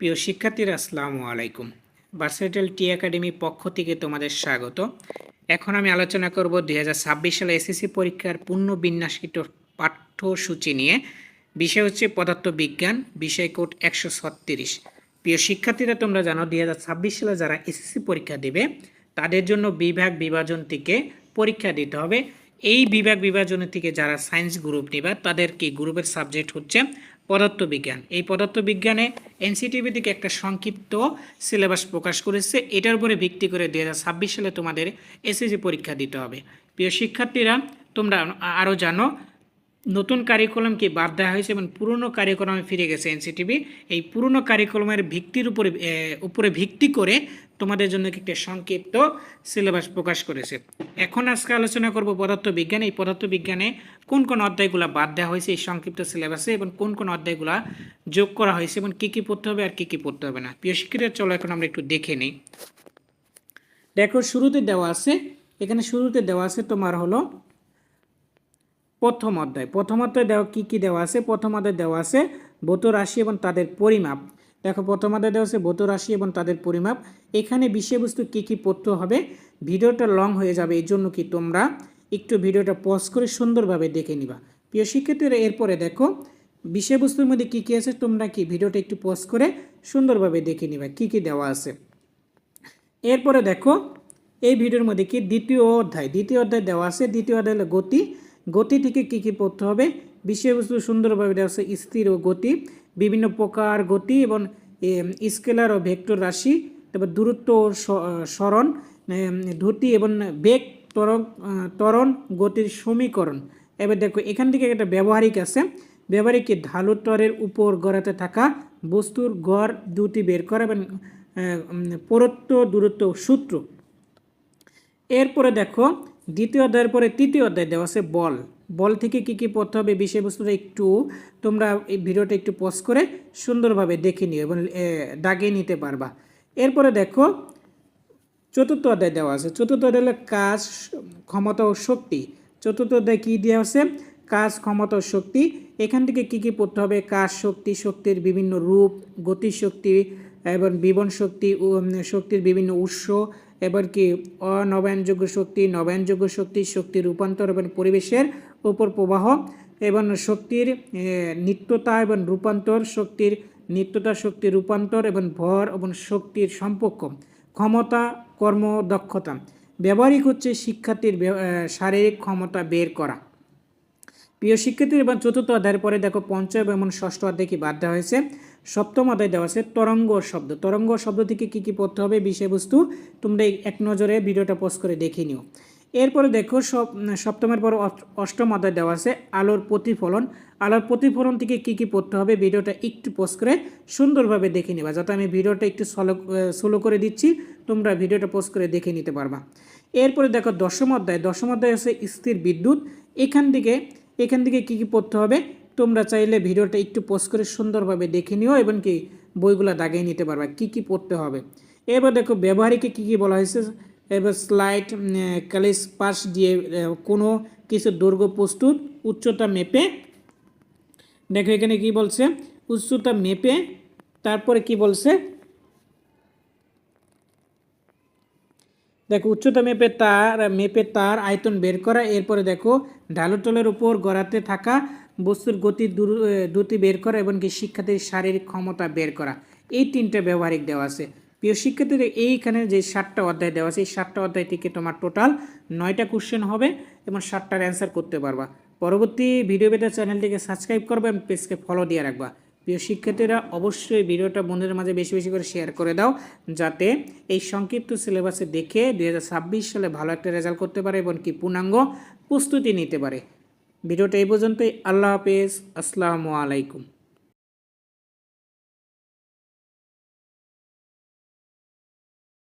প্রিয় শিক্ষার্থীরা, আসসালামু আলাইকুম। ভার্সেটাল টি একাডেমি পক্ষ থেকে তোমাদের স্বাগত। এখন আমি আলোচনা করব দুই হাজার ছাব্বিশ সালে এসএসসি পরীক্ষার পূর্ণ বিন্যাসিত পাঠ্যসূচি নিয়ে। বিষয় হচ্ছে পদার্থবিজ্ঞান, বিষয় কোড একশো ছত্রিশ। প্রিয় শিক্ষার্থীরা, তোমরা জানো দুই হাজার ছাব্বিশ সালে যারা এসএসসি পরীক্ষা দেবে, তাদের জন্য বিভাগ বিভাজন থেকে পরীক্ষা দিতে হবে। এই বিভাগ বিভাজনের থেকে যারা সায়েন্স গ্রুপ নেবে তাদের কি গ্রুপের সাবজেক্ট হচ্ছে পদার্থবিজ্ঞান। এই পদার্থবিজ্ঞানে এনসিটিভি থেকে একটা সংক্ষিপ্ত সিলেবাস প্রকাশ করেছে। এটার উপরে ভিত্তি করে দু হাজার ছাব্বিশ সালে তোমাদের এসএসসি পরীক্ষা দিতে হবে। প্রিয় শিক্ষার্থীরা, তোমরা আরও জানো নতুন কারিকুলাম কি বাদ দেওয়া হয়েছে এবং পুরনো কারিকুলামে ফিরে গেছে এনসিটিভি। এই পুরনো কারিকুলামের ভিত্তির উপরে উপরে ভিত্তি করে তোমাদের জন্য একটি সংক্ষিপ্ত সিলেবাস প্রকাশ করেছে। এখন আজকে আলোচনা করব পদার্থবিজ্ঞান। এই পদার্থবিজ্ঞানে কোন কোন অধ্যায়গুলো বাদ দেওয়া হয়েছে এই সংক্ষিপ্ত সিলেবাসে এবং কোন কোন অধ্যায়গুলো যোগ করা হয়েছে এবং কী কী পড়তে হবে আর কী কী পড়তে হবে না। প্রিয় শিক্ষিতের চলো এখন আমরা একটু দেখে নিই। দেখো, শুরুতে দেওয়া আছে, এখানে শুরুতে দেওয়া আছে তোমার হলো প্রথম অধ্যায়। প্রথম অধ্যায় দেওয়া কী কী দেওয়া আছে? প্রথম অধ্যায় দেওয়া আছে ভৌত রাশি এবং তাদের পরিমাপ। দেখো, প্রথম অধ্যায় দেওয়া আছে ভৌত রাশি এবং তাদের পরিমাপ। এখানে বিষয়বস্তু কী কী পড়তে হবে? ভিডিওটা লং হয়ে যাবে, এই জন্য কি তোমরা একটু ভিডিওটা পজ করে সুন্দরভাবে দেখে নিবা। প্রিয় শিক্ষার্থীরা, এরপরে দেখো, বিষয়বস্তুর মধ্যে কী কী আছে তোমরা কি ভিডিওটা একটু পজ করে সুন্দরভাবে দেখে নিবা, কী কী দেওয়া আছে। এরপরে দেখো, এই ভিডিওর মধ্যে কি? দ্বিতীয় অধ্যায়। দ্বিতীয় অধ্যায় দেওয়া আছে, দ্বিতীয় অধ্যায় গতি। গতি থেকে কী কী পড়তে হবে? বিষয়বস্তু সুন্দরভাবে দেওয়া আছে স্থির ও গতি বিভিন্ন প্রকার গতি এবং স্কেলার ও ভেক্টর রাশি তারপর দূরত্ব ও স্মরণ দ্রুতি এবং বেগ ত্বরণ আহ, ত্বরণ গতির সমীকরণ। এবার দেখো এখান থেকে একটা ব্যবহারিক আছে। ব্যবহারিক ঢালু তরের উপর গড়াতে থাকা বস্তুর গড় দুটি বের করা এবং পরত্ব দূরত্ব সূত্র। এরপরে দেখো দ্বিতীয় অধ্যায়ের পরে তৃতীয় অধ্যায় দেওয়া আছে বল। বল থেকে কি কি পড়তে হবে বিষয়বস্তুটা একটু তোমরা এই ভিডিওটা একটু পজ করে সুন্দরভাবে দেখে নিও এবং দাগিয়ে নিতে পারবা। এরপরে দেখো, চতুর্থ অধ্যায় দেওয়া আছে। চতুর্থ অধ্যায় হলো কাজ, ক্ষমতা ও শক্তি। চতুর্থ অধ্যায় কী দেওয়া আছে? কাজ, ক্ষমতা ও শক্তি। এখান থেকে কী কী পড়তে হবে? কাজ, শক্তি, শক্তির বিভিন্ন রূপ গতি শক্তি এবং বিবন শক্তি শক্তির বিভিন্ন উৎস এবার কি অনবায়নযোগ্য শক্তি, নবায়নযোগ্য শক্তি শক্তির রূপান্তর এবং পরিবেশের উপর প্রবাহ এবং শক্তির নিত্যতা এবং রূপান্তর, শক্তির নিত্যতা শক্তির রূপান্তর এবং ভর এবং শক্তির সম্পর্ক, ক্ষমতা, কর্ম, দক্ষতা। ব্যবহারিক হচ্ছে শিক্ষার্থীর শারীরিক ক্ষমতা বের করা। প্রিয় শিক্ষার্থীর এবং চতুর্থ অধ্যায়ের পরে দেখো পঞ্চম এবং ষষ্ঠ অধ্যায় কি দেওয়া হয়েছে? সপ্তম অধ্যায় দেওয়া আছে, তরঙ্গ শব্দ। তরঙ্গ শব্দ থেকে কি কি পড়তে হবে? বিষয়বস্তু তোমরা এক নজরে ভিডিওটা পোস্ট করে দেখে নিও। এরপরে দেখো সপ্তমের পর অষ্টম অধ্যায় দেওয়া আছে, আলোর প্রতিফলন। আলোর প্রতিফলন থেকে কি কি পড়তে হবে? ভিডিওটা একটু পোস্ট করে সুন্দরভাবে দেখে নেবা, যাতে আমি ভিডিওটা একটু সলো স্লো করে দিচ্ছি, তোমরা ভিডিওটা পোস্ট করে দেখে নিতে পারবা। এরপরে দেখো, দশম অধ্যায় দশম অধ্যায় হচ্ছে স্থির বিদ্যুৎ। এখান থেকে এখান থেকে কি কি পড়তে হবে? তোমরা চাইলে ভিডিওটা একটু পোস্ট করে সুন্দরভাবে দেখে নিও, এবং কি বইগুলো দাগিয়ে নিতে পারবা, কি কি পড়তে হবে। এবার দেখো, ব্যবহারিকে কি কি বলা হয়েছে? এবার স্লাইড ক্যালিস পাশ দিয়ে কোনো কিছু দৈর্ঘ্য প্রস্তুত, উচ্চতা মেপে। দেখো, এখানে কি বলছে? উচ্চতা মেপে, তারপরে কি বলছে? দেখো, উচ্চতা মেপে তার মেপে তার আয়তন বের করা, এরপরে দেখো ঢালুটলের উপর গড়াতে থাকা বস্তুর গতি দ্রুতি বের করা এবং কি শিক্ষার্থীর শারীরিক ক্ষমতা বের করা। এই তিনটে ব্যবহারিক দেওয়া আছে। প্রিয় শিক্ষার্থীদের এইখানে যে সাতটা অধ্যায় দেওয়া আছে, এই সাতটা অধ্যায় থেকে তোমার টোটাল নয়টা কোশ্চেন হবে এবং সাতটার অ্যান্সার করতে পারবা। পরবর্তী ভিডিও পেতে চ্যানেলটিকে সাবস্ক্রাইব করবে এবং পেজকে ফলো দিয়ে রাখবা। প্রিয় শিক্ষার্থীরা, অবশ্যই ভিডিওটা বন্ধুদের মাঝে বেশি বেশি করে শেয়ার করে দাও, যাতে এই সংক্ষিপ্ত সিলেবাসে দেখে দুই হাজার ছাব্বিশ সালে ভালো একটা রেজাল্ট করতে পারে এবং কি পূর্ণাঙ্গ প্রস্তুতি নিতে পারে। ভিডিওটা এই পর্যন্তই। আল্লাহ হাফেজ। আসসালামু আলাইকুম।